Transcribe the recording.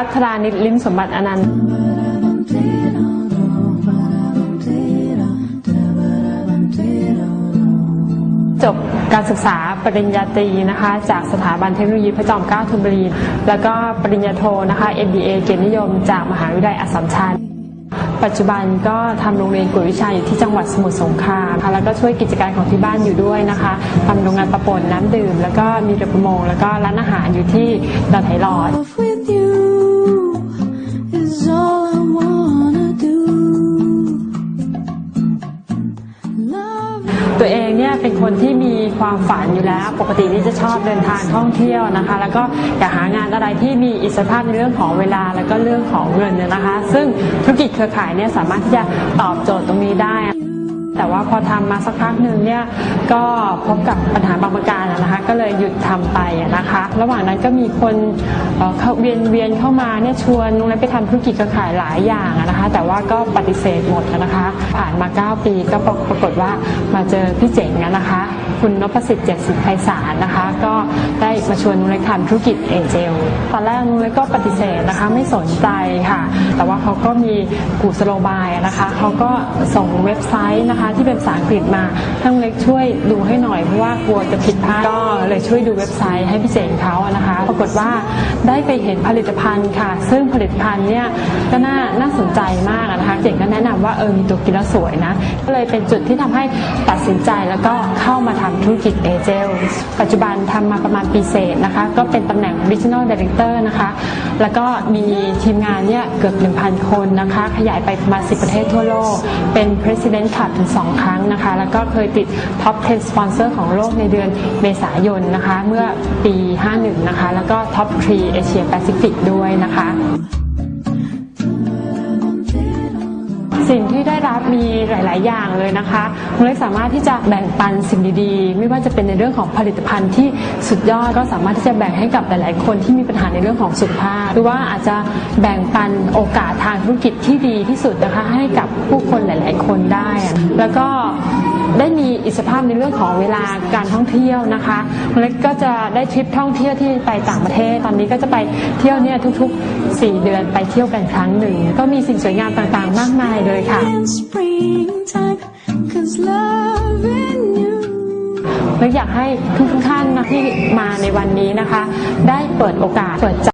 พัทรานิตลิ้มสมบัติอนันต์จบการศึกษาปริญญาตรีนะคะ จากสถาบันเทคโนโลยีพระจอมเกล้าธนบุรี แล้วก็ปริญญาโทนะคะ MBA เกียรตินิยม จากมหาวิทยาลัยอัสสัมชัญปัจจุบันก็ทำโรงเรียนกวดวิชาอยู่ที่จังหวัดสมุทรสงครามค่ะแล้วก็ช่วยกิจการของที่บ้านอยู่ด้วยนะคะทำโรงงานประปนน้ำดื่ม แล้วก็มีเรือประมงแล้วก็ร้านอาหารอยู่ที่ดอนไหหลอด ตัวเองเนี่ยเป็นคนที่มีความฝันอยู่แล้ว ปกตินี่จะชอบเดินทางท่องเที่ยวนะคะ แล้วก็อยากหางานอะไรที่มีอิสรภาพในเรื่องของเวลาแล้วก็เรื่องของเงินเนี่ยนะคะ ซึ่งธุรกิจเครือข่ายเนี่ยสามารถที่จะตอบโจทย์ตรงนี้ได้ แต่ว่าพอทำมาสักพักหนึ่งเนี่ยก็พบกับปัญหาบางประการนะคะก็เลยหยุดทำไปนะคะ ระหว่างนั้นก็มีคนเขาเวียนเวียนเข้ามาเนี่ยชวนนุ้งไปทำธุรกิจเครือข่ายหลายอย่างนะคะ แต่ว่าก็ปฏิเสธหมดนะคะ ผ่านมา 9 ปีก็ปรากฏว่ามาเจอพี่เจ๋งนะคะ คุณนพสิทธิ์เจ็ดสิทธิ์ไพศาลนะคะ ก็ มาชวนนุ้เล็กทำธุรกิจเอเจลตอนแรกนุ้เล็กก็ปฏิเสธนะคะไม่สนใจค่ะ แต่ว่าเขาก็มีกุศโลบายนะคะเขาก็ส่งเว็บไซต์นะคะที่เป็นภาษาอังกฤษมาทั้งเล็กช่วยดูให้หน่อยเพราะว่ากลัวจะผิดพลาดก็เลยช่วยดูเว็บไซต์ให้พี่เจงเขาอะนะคะ ปรากฏว่าได้ไปเห็นผลิตภัณฑ์ค่ะ ซึ่งผลิตภัณฑ์เนี่ยก็น่าน่าสนใจมากนะคะเจ๋งก็แนะนำว่าเออมีตัวกินแล้วสวยนะก็เลยเป็นจุดที่ทำให้ตัดสินใจแล้วก็เข้ามาทำธุรกิจเอเจลปัจจุบันทำมาประมาณปีเศษนะคะก็เป็นตำแหน่ง Regional Director นะคะแล้วก็มีทีมงานเนี่ยเกือบ 1,000 คนนะคะขยายไปประมาณ 10 ประเทศทั่วโลก เป็น President Club ถึง 2 ครั้งนะคะแล้วก็เคยติด Top 10 Sponsor ของโลกในเดือนเมษายนนะคะเมื่อปี 51 นะคะแล้วก็ Top 3 Asia Pacific ด้วยนะคะ สิ่งที่ได้รับมีหลาย ๆ อย่างเลยนะคะคุณเล็กสามารถที่จะแบ่งปันสิ่งดีๆ ไม่ว่าจะเป็นในเรื่องของผลิตภัณฑ์ที่สุดยอดก็สามารถที่จะแบ่งให้กับหลาย ๆ คนที่มีปัญหาในเรื่องของสุขภาพ หรือว่าอาจจะแบ่งปันโอกาสทางธุรกิจที่ดีที่สุดนะคะให้กับผู้คนหลาย ๆ คนได้ แล้วก็ได้ อิสรภาพในเรื่องของเวลาการท่องเที่ยวนะคะคุณเล็กก็จะได้ทริปท่องเที่ยวที่ไปต่างประเทศ ตอนนี้ก็จะไปเที่ยวเนี่ยทุกๆ 4 เดือนไปเที่ยวกันครั้งหนึ่ง ก็มีสิ่งสวยงามต่างๆ มากมายเลยค่ะ in springtime, cause loving you. และอยากให้ทุกๆท่านนะที่มาในวันนี้นะคะ ได้เปิดโอกาสเปิดใจ